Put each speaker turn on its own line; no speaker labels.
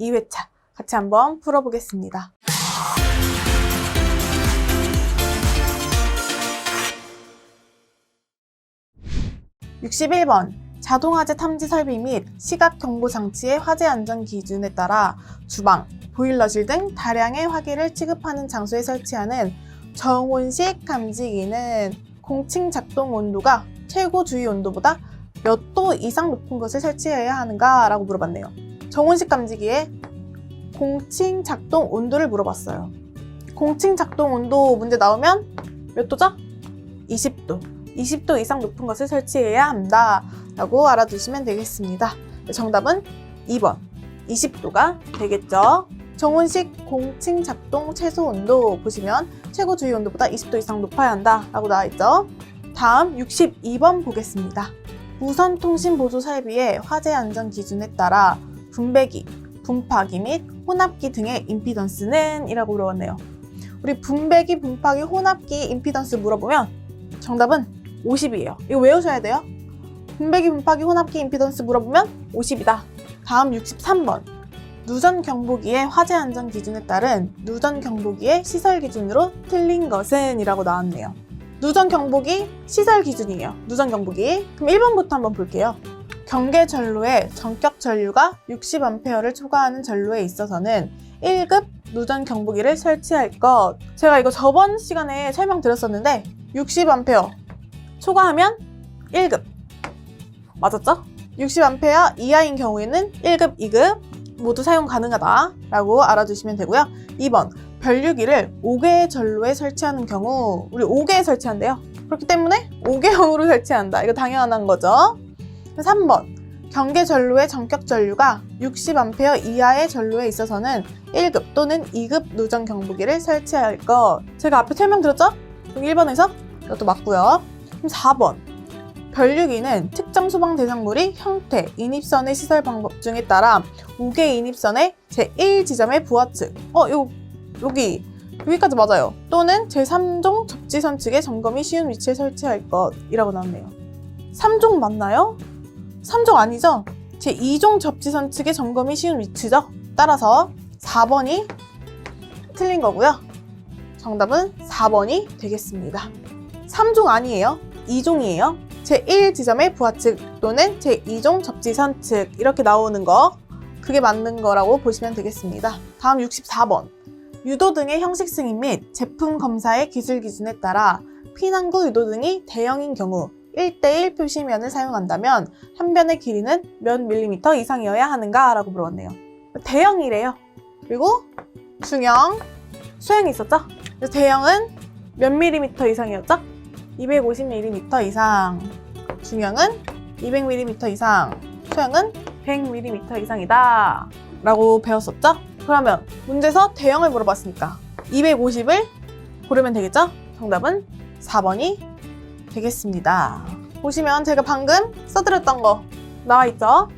2회차 같이 한번 풀어보겠습니다. 61번 자동화재 탐지 설비 및 시각 경보 장치의 화재 안전 기준에 따라 주방, 보일러실 등 다량의 화기를 취급하는 장소에 설치하는 정온식 감지기는 공칭 작동 온도가 최고 주의 온도보다 몇 도 이상 높은 것을 설치해야 하는가? 라고 물어봤네요. 정온식 감지기에 공칭 작동 온도를 물어봤어요. 공칭 작동 온도 문제 나오면 몇 도죠? 20도. 20도 이상 높은 것을 설치해야 한다. 라고 알아두시면 되겠습니다. 네, 정답은 2번. 20도가 되겠죠. 정온식 공칭 작동 최소 온도 보시면 최고 주의 온도보다 20도 이상 높아야 한다. 라고 나와 있죠. 다음 62번 보겠습니다. 무선 통신 보조 설비의 화재 안전 기준에 따라 분배기, 분파기 및 혼합기 등의 임피던스는 이라고 물어봤네요. 우리 분배기, 분파기, 혼합기 임피던스 물어보면 정답은 50이에요. 이거 외우셔야 돼요. 분배기, 분파기, 혼합기 임피던스 물어보면 50이다. 다음 63번. 누전 경보기의 화재 안전 기준에 따른 누전 경보기의 시설 기준으로 틀린 것은 이라고 나왔네요. 누전 경보기 시설 기준이에요. 누전 경보기. 그럼 1번부터 한번 볼게요. 경계 전로의 전격 전류가 60A를 초과하는 전로에 있어서는 1급 누전 경보기를 설치할 것. 제가 이거 저번 시간에 설명드렸었는데 60A 초과하면 1급. 맞았죠? 60A 이하인 경우에는 1급, 2급 모두 사용 가능하다라고 알아두시면 되고요. 2번 변류기를 5개의 전로에 설치하는 경우 우리 5개에 설치한대요. 그렇기 때문에 5개형으로 설치한다. 이거 당연한 거죠. 3번 경계 전로의 전격 전류가 60A 이하의 전로에 있어서는 1급 또는 2급 누전 경보기를 설치할 것. 제가 앞에 설명드렸죠? 여기 1번에서 이것도 맞고요. 그럼 4번 변류기는 특정 소방 대상물이 형태, 인입선의 시설 방법 등에 따라 5개 인입선의 제1지점의 부하 측. 어, 요, 여기, 여기까지 맞아요. 또는 제3종 접지선 측의 점검이 쉬운 위치에 설치할 것이라고 나왔네요. 3종 맞나요? 3종 아니죠? 제2종 접지선 측의 점검이 쉬운 위치죠? 따라서 4번이 틀린 거고요. 정답은 4번이 되겠습니다. 3종 아니에요. 2종이에요. 제1 지점의 부하측 또는 제2종 접지선 측 이렇게 나오는 거 그게 맞는 거라고 보시면 되겠습니다. 다음 64번 유도 등의 형식 승인 및 제품 검사의 기술 기준에 따라 피난구 유도 등이 대형인 경우 1대1 표시면을 사용한다면 한 변의 길이는 몇 밀리미터 이상이어야 하는가? 라고 물어봤네요. 대형이래요. 그리고 중형, 소형이 있었죠? 대형은 몇 밀리미터 이상이었죠? 250mm 이상, 중형은 200mm 이상, 소형은 100mm 이상이다. 라고 배웠었죠? 그러면 문제에서 대형을 물어봤으니까 250을 고르면 되겠죠? 정답은 4번이 되겠습니다. 보시면 제가 방금 써드렸던 거 나와 있죠?